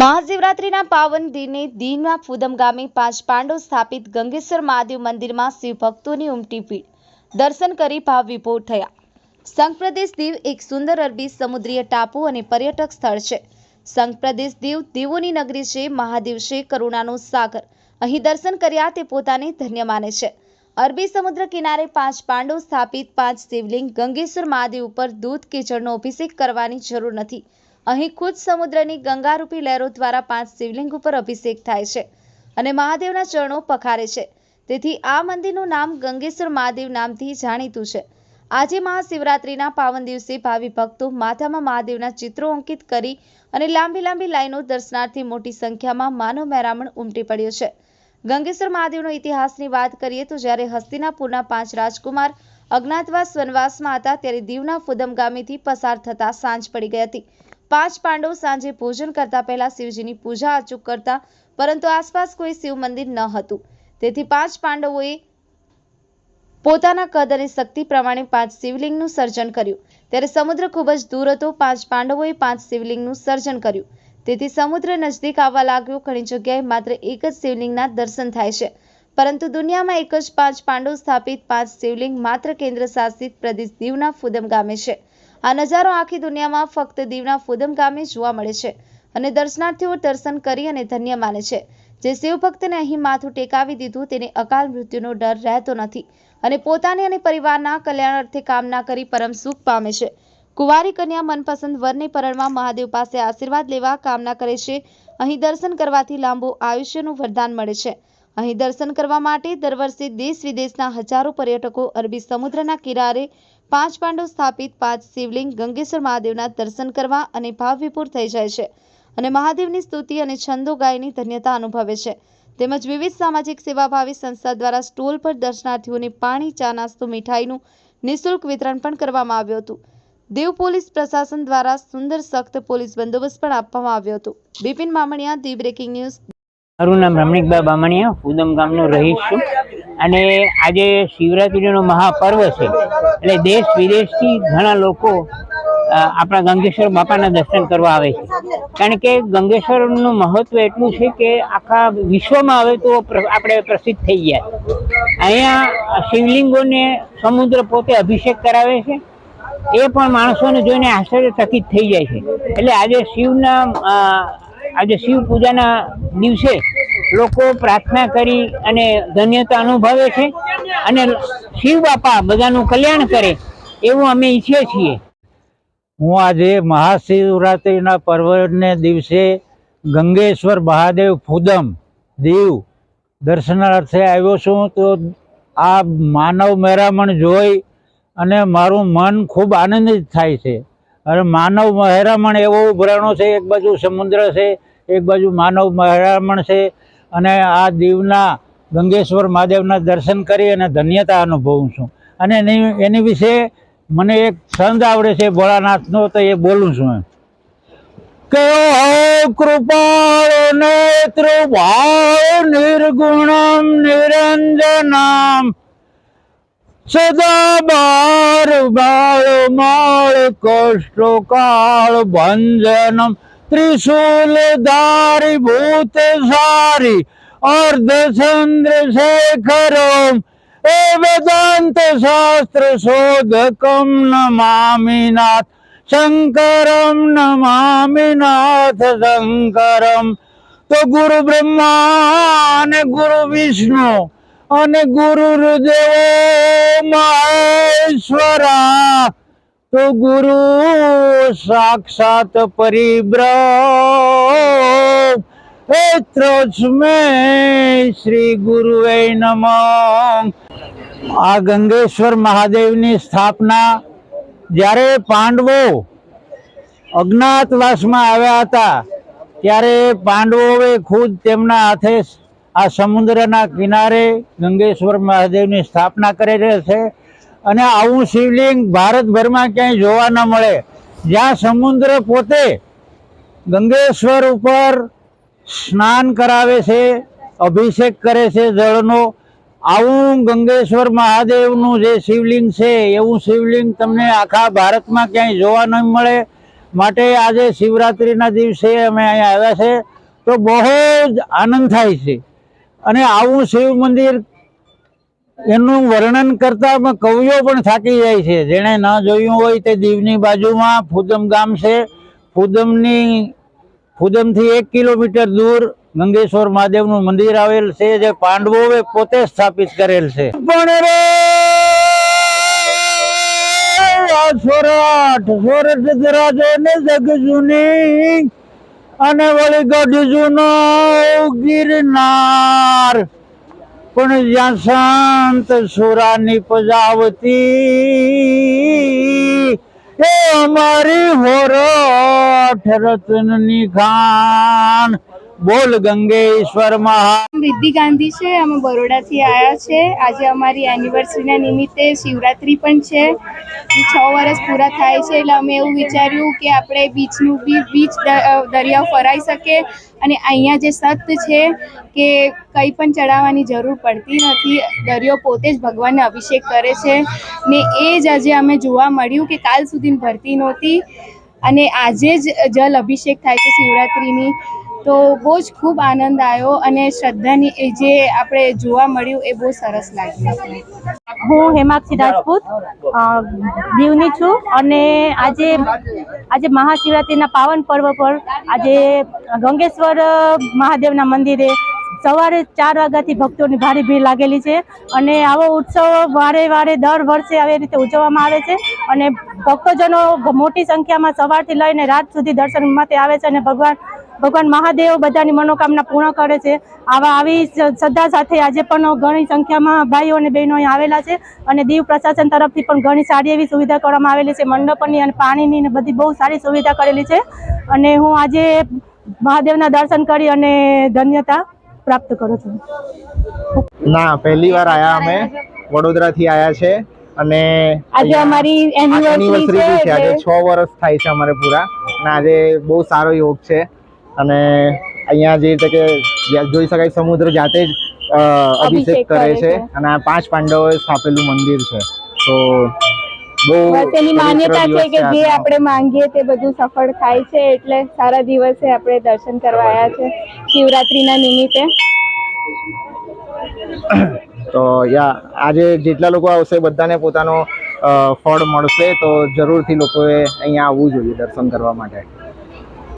મહાશિવરાત્રિના પાવન દિને દિનમાં ફુદમ ગામે પાંચ પાંડવ સ્થાપિત ગંગેશ્વર મહાદેવ મંદિરમાં શિવભક્તોની ઉમટી ભીડ દર્શન કરી ભાવ વિભોર થયા. સંઘ પ્રદેશ દીવ એક સુંદર અરબી સમુદ્રીય ટાપુ અને પર્યટક સ્થળ છે. સંઘ પ્રદેશ દીવ દેવોની નગરી છે મહાદેવ છે કરુણાનો સાગર. અહીં દર્શન કર્યા તે પોતાને ધન્ય માને છે. અરબી સમુદ્ર કિનારે પાંચ પાંડવ સ્થાપિત પાંચ શિવલિંગ ગંગેશ્વર મહાદેવ ઉપર દૂધ કે અભિષેક કરવાની જરૂર નથી. અહીં ખુદ સમુદ્રની ગંગારૂપી લહેરો દ્વારા પાંચ શિવલિંગ ઉપર અભિષેક થાય છે અને મહાદેવના ચરણો પખારે છે. તેથી આ મંદિરનું નામ ગંગેશ્વર મહાદેવ નામથી જાણીતું છે. આજે મહાશિવરાત્રિના પાવન દિવસે ભાવિ ભક્તો માથામાં મહાદેવના ચિત્રો અંકિત કરી અને લાંબી લાંબી લાઈનો દર્શનાર્થી મોટી સંખ્યામાં માનવ મહેરામણ ઉમટી પડ્યો છે. ગંગેશ્વર મહાદેવનો ઇતિહાસની વાત કરીએ તો જ્યારે હસ્તિનાપુરના પાંચ રાજકુમાર અજ્ઞાતવાસ વનવાસમાં હતા ત્યારે દીવના ફુદમ ગામેથી પસાર થતા સાંજ પડી ગઈ હતી. પાંચ પાંડવ સાંજે ભોજન કરતા પહેલા શિવજીની પૂજા અચૂક કરતા, પરંતુ આસપાસ કોઈ શિવ મંદિર ન હતું. તેથી પાંચ પાંડવોએ પોતાના કદ અને શક્તિ પ્રમાણે પાંચ શિવલિંગનું સર્જન કર્યું. ત્યારે સમુદ્ર ખૂબ જ દૂર હતો, પાંચ પાંડવોએ પાંચ શિવલિંગનું સર્જન કર્યું. તેથી સમુદ્ર નજદીક આવવા લાગ્યો, ઘણી જગ્યાએ માત્ર એક જ શિવલિંગના દર્શન થાય છે. પરંતુ દુનિયામાં એક જ પાંચ પાંડવ સ્થાપિત પાંચ શિવલિંગ માત્ર કેન્દ્ર શાસિત પ્રદેશ દીવના ફુદમ ગામે છે. આ નજારો આખી દુનિયામાં ફક્ત દીવના ફુદમ ગામે જોવા મળે છે અને દર્શનાર્થીઓ દર્શન કરી અને ધન્ય માને છે. જે શિવભક્તને અહીં માથું ટેકાવી દીધું તેને અકાલ મૃત્યુનો ડર રહેતો નથી અને પોતાની અને પરિવારના કલ્યાણ અર્થે કામના કરી પરમ સુખ પામે છે. કુંવારી કન્યા મનપસંદ વરને પરણવા મહાદેવ પાસે આશીર્વાદ લેવા કામના કરે છે. અહીં દર્શન કરવાથી લાંબુ આયુષ્યનું વરદાન મળે છે. અહીં દર્શન કરવા માટે દર વર્ષે દેશ વિદેશના હજારો પર્યટકો અરબી સમુદ્રના કિનારે પાંચ પાંડવ સ્થાપિત, પાંચ શિવલિંગ, ગંગેશ્વર મહાદેવના દર્શન કરવા અને ભાવવિપુર થઈ જાય છે. અને મહાદેવની સ્તુતિ અને છંદો ગાયની ધન્યતા અનુભવે છે. તેમજ વિવિધ સામાજિક સેવાભાવી સંસ્થા દ્વારા સ્ટોલ પર દર્શનાર્થીઓને પાણી, ચા, નાસ્તો, મીઠાઈનું નિઃશુલ્ક વિતરણ પણ કરવામાં આવ્યું હતું. દેવ પોલીસ પ્રશાસન દ્વારા સુંદર, સખ્ત પોલીસ બંદોબસ્ત પણ આપવામાં આવ્યો હતો. Bipin Mamaniya, the breaking news. મારું નામ રમણીકભાઈ બામણિયા ઉદમ ગામનો રહીશ છું. અને આજે શિવરાત્રિનો મહાપર્વ છે. એટલે દેશ વિદેશથી ઘણા લોકો આપણા ગંગેશ્વર બાપાના દર્શન કરવા આવે છે. કારણ કે ગંગેશ્વરનું મહત્વ એટલું છે કે આખા વિશ્વમાં હવે તો આપણે પ્રસિદ્ધ થઈ ગયા અહીંયા શિવલિંગોને સમુદ્ર પોતે અભિષેક કરાવે છે. એ પણ માણસોને જોઈને આશ્ચર્યચકિત થઈ જાય છે. એટલે આજે શિવના આજે શિવ પૂજાના દિવસે લોકો પ્રાર્થના કરી અને ધન્યતા અનુભવે છે અને શિવ બાપા બધાનું કલ્યાણ કરે એવું અમે ઈચ્છીએ છીએ. હું આજે મહાશિવરાત્રિના પર્વને દિવસે ગંગેશ્વર મહાદેવ ફુદમ દીવ દર્શનાર્થે આવ્યો છું. તો આ માનવ મહેરામણ જોઈ અને મારું મન ખૂબ આનંદિત થાય છે. અને માનવ મહેરામણ એવો ઉભરાણો છે, એક બાજુ સમુદ્ર છે, એક બાજુ માનવ મહેરામણ છે. અને આ દીવના ગંગેશ્વર મહાદેવના દર્શન કરી અને ધન્યતા અનુભવું છું. અને એની એની વિશે મને એક છંદ આવડે છે, ભોળાનાથનો, તો એ બોલું છું એમ. કયો કૃપાળ નેત્ર, ભાવ નિર્ગુણમ નિરંજનમ. સદા બાર બાળ માળ કષ્ટો કાળ ભંજનમ ત્રિશૂલ ધારી ભૂત સારી અર્ધ ચંદ્ર શેખરમ એ વેદાંત શાસ્ત્ર શોધકમ નમામિનાથ શંકરમ નમામિનાથ શંકરમ. તો ગુરુ બ્રહ્મા અને ગુરુ વિષ્ણુ અને ગુરુ દેવો મહેશ્વરા. તો ગુરુ સાક્ષાત પરિબ્ર એત્રોસ્મે શ્રી ગુરુવે નમ. આ ગંગેશ્વર મહાદેવની સ્થાપના જ્યારે પાંડવો અજ્ઞાતવાસમાં આવ્યા હતા, ત્યારે પાંડવોએ ખુદ તેમના હાથે આ સમુદ્રના કિનારે ગંગેશ્વર મહાદેવની સ્થાપના કરેલી છે અને આવું શિવલિંગ ભારતભરમાં ક્યાંય જોવા ન મળે. જ્યાં સમુદ્ર પોતે ગંગેશ્વર ઉપર સ્નાન કરાવે છે, અભિષેક કરે છે જળનો, આવું ગંગેશ્વર મહાદેવનું જે શિવલિંગ છે, એવું શિવલિંગ તમને આખા ભારતમાં ક્યાંય જોવા નહીં મળે. માટે આજે શિવરાત્રિના દિવસે અમે અહીંયા આવ્યા છે. તો બહુ જ આનંદ થાય છે. અને આવું શિવ મંદિર એનું વર્ણન કરતા કવિઓ પણ થાકી જાય છે. જેણે ન જોયું હોય તે દીવની બાજુમાં ફુદમ ગામ છે. ફુદમની, ફુદમથી એક કિલોમીટર દૂર ગંગેશ્વર મહાદેવનું મંદિર આવેલ છે, જે પાંડવોએ પોતે સ્થાપિત કરેલ છે. પણ રે! સોરઠ સોરઠ દરાજો ને જગ જૂની અને વળી ગઢ જૂનો ગિરનાર. પણ જ્યાં શાંત સુરાની પજાવતી એ અમારી હોરઠ રતનની ખાન બોલ ગંગેશ્વર મહા રિદ્ધિ ગાંધી છે. અમે બરોડાથી આવ્યા છે. આજે અમારી એનિવર્સરીના નિમિત્તે શિવરાત્રિ પણ છે. છ વર્ષ પૂરા થાય છે એટલે અમે એવું વિચાર્યું કે આપણે બીચનું બી બીચ દરિયાઓ ફરાઈ શકે અને અહીંયા જે સત છે કે કંઈ પણ ચડાવવાની જરૂર પડતી નથી, દરિયો પોતે જ ભગવાનને અભિષેક કરે છે. ને એ જ આજે અમે જોવા મળ્યું કે કાલ સુધી ભરતી નહોતી અને આજે જ જલ અભિષેક થાય છે શિવરાત્રિની. તો બહુ જ ખૂબ આનંદ આવ્યો અને શ્રદ્ધાની જે આપણે જોવા મળ્યું એ બહુ સરસ લાગ્યું હું હેમાક્ષી રાજપૂત દીવની છું અને આજે આજે મહાશિવરાત્રિના પાવન પર્વ પર આજે ગંગેશ્વર મહાદેવના મંદિરે સવારે ચાર વાગ્યાથી ભક્તોની ભારે ભીડ લાગેલી છે અને આવો ઉત્સવ વારે વારે દર વર્ષે આવી રીતે ઉજવવામાં આવે છે અને ભક્તજનો મોટી સંખ્યામાં સવારથી લઈને રાત સુધી દર્શન માટે આવે છે અને ભગવાન ભગવાન મહાદેવ બધાની મનોકામના પૂર્ણ કરે છે. આવા આવી શ્રદ્ધા સાથે આજે પણ ઘણી સંખ્યામાં ભાઈઓ અને બહેનો અહીં આવેલા છે અને દીવ પ્રશાસન તરફથી પણ ઘણી સારી એવી સુવિધા કરવામાં આવેલી છે. મંડપની અને પાણીની ને બધી બહુ સારી સુવિધા કરેલી છે અને હું આજે મહાદેવના દર્શન કરી અને ધન્યતા પ્રાપ્ત કરું છું. ના પહેલી વાર આયા અમે. વડોદરાથી આયા છે અને આજે અમારી એનિવર્સરી છે. આજે એટલે છ વર્ષ થાય છે અમારે પૂરા અને આજે બહુ સારો યોગ છે. અને અહીંયા જે રીતે કે જોઈ શકાય સમુદ્ર જાતે જ અભિષેક કરે છે. અને આ પાંચ પાંડવોએ સ્થાપેલું મંદિર છે. તો એની માન્યતા છે કે જે આપણે માંગીએ તે બધું સફળ થાય છે. એટલે સારા દિવસે આપણે દર્શન કરવા આવ્યા છે શિવરાત્રીના નિમિત્તે. તો યા આજે જેટલા લોકો આવશે બધાને પોતાનો ફળ મળશે તો જરૂરથી લોકોએ અહીંયા આવવું જોઈએ દર્શન કરવા માટે.